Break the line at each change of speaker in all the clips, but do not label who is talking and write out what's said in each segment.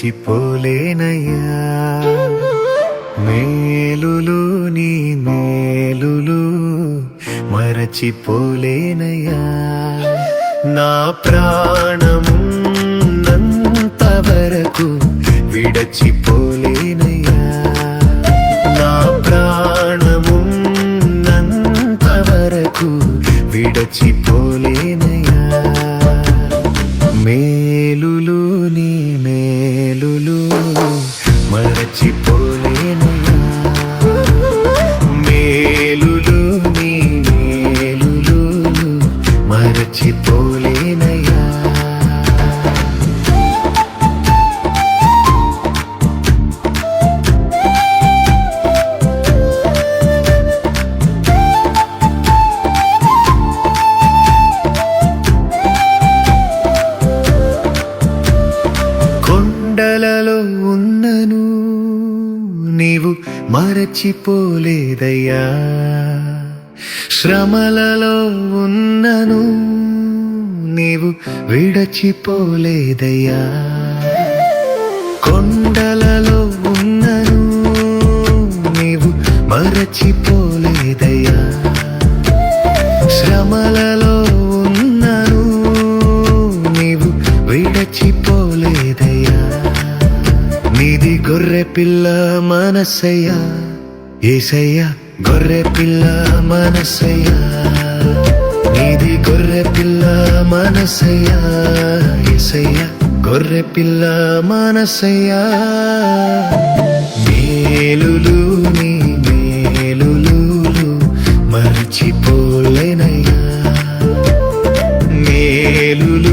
మరచిపోలేనయ్యా. మేలులు నీ మేలులు మరచిపోలేనయ్యా. నా ప్రాణమున్నంత వరకు విడచిపో మరచిపోలేదయ్యా. శ్రమలలో ఉన్నను నీవు విడచిపోలేదయ్యా. కొండలలో ఉన్నను నీవు మరచిపోలేదయ్యా. శ్రమలలో ఉన్నను నీవు విడచిపోలేదయ్యా. నీది గొర్రె పిల్ల మనసయ్యా ఏసయ్యా గొర్రె పిల్ల మనసయ్యా. నీది గొర్రె పిల్ల మనసయ్యా ఏసయ్యా గొర్రె పిల్ల మనసయ్యా. మేలులు నీ మేలులు మర్చిపోలేనయ్యా. మేలులు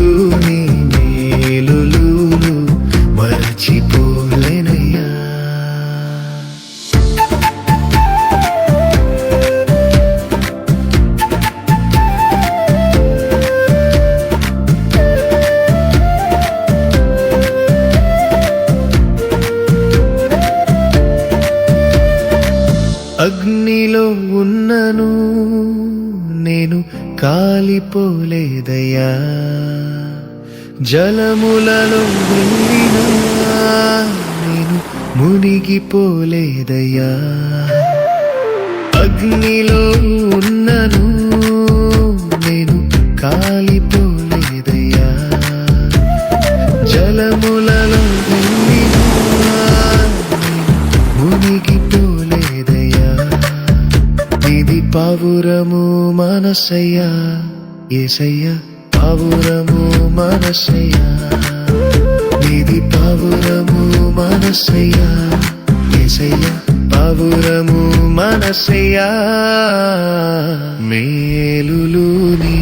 అగ్నిలో ఉన్నను నేను కాలిపోలేదయ్యా. జలములలో వెళ్ళినా నేను మునిగిపోలేదయ్యా. అగ్నిలో ఉన్నను పావురము మనసయ్యా ఏసయ్యా పావురము మనసయ్యా. ఇది పావురము మనసయ్యా ఏసయ్యా పావురము మనసయ్యా. మేలులు నీ